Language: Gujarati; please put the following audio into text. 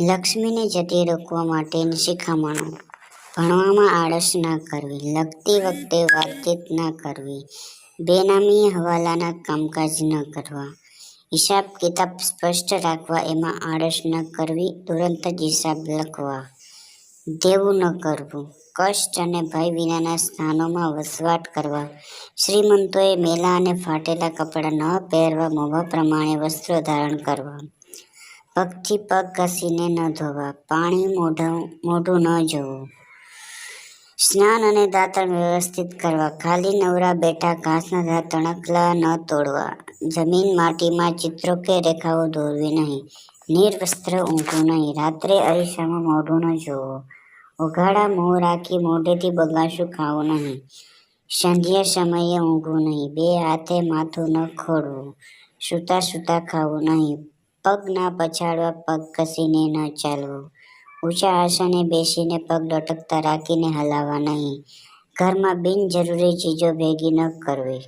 લક્ષ્મીને જતી રોકવા માટેની શિખામણો. ભણવામાં આળસ ના કરવી, લખતી વખતે વાતચીત ના કરવી, બેનામી હવાલાના કામકાજ ન કરવા, હિસાબ કિતાબ સ્પષ્ટ રાખવા એમાં આળસ ન કરવી, તુરંત જ હિસાબ લખવા. દેવું ન કરવું, કષ્ટ અને ભય વિનાના સ્થાનોમાં વસવાટ કરવા. શ્રીમંતોએ મેલા અને ફાટેલા કપડાં ન પહેરવા મોભા પ્રમાણે વસ્ત્રો ધારણ કરવા. પગથી પગ ઘસીને ન ધોવા, પાણી મોઢું મોઢું ન જોવું. સ્નાન અને દાંતણ વ્યવસ્થિત કરવા, ખાલી નવરા બેઠા ઘાસના તણકલા ન તોડવા, જમીન માટીમાં ચિત્રો કે રેખાઓ દોરવી નહીં, નિર્વસ્ત્ર ઊંઘવું નહીં, રાત્રે અરીસામાં મોઢું ન જોવું, ઉઘાડા મોં રાખી મોઢેથી બગાસું ખાવું નહીં, સંધ્યા સમયે ઊંઘવું નહીં, બે હાથે માથું ન ખોડવું સૂતા સૂતા ખાવું નહીં પગ ના પછાડવા પગ ઘસીને ન ચાલવું. ઊંચા આસને બેસીને પગ લટકતા રાખીને હલાવવા નહીં. ઘરમાં બિનજરૂરી ચીજો ભેગી ન કરવી.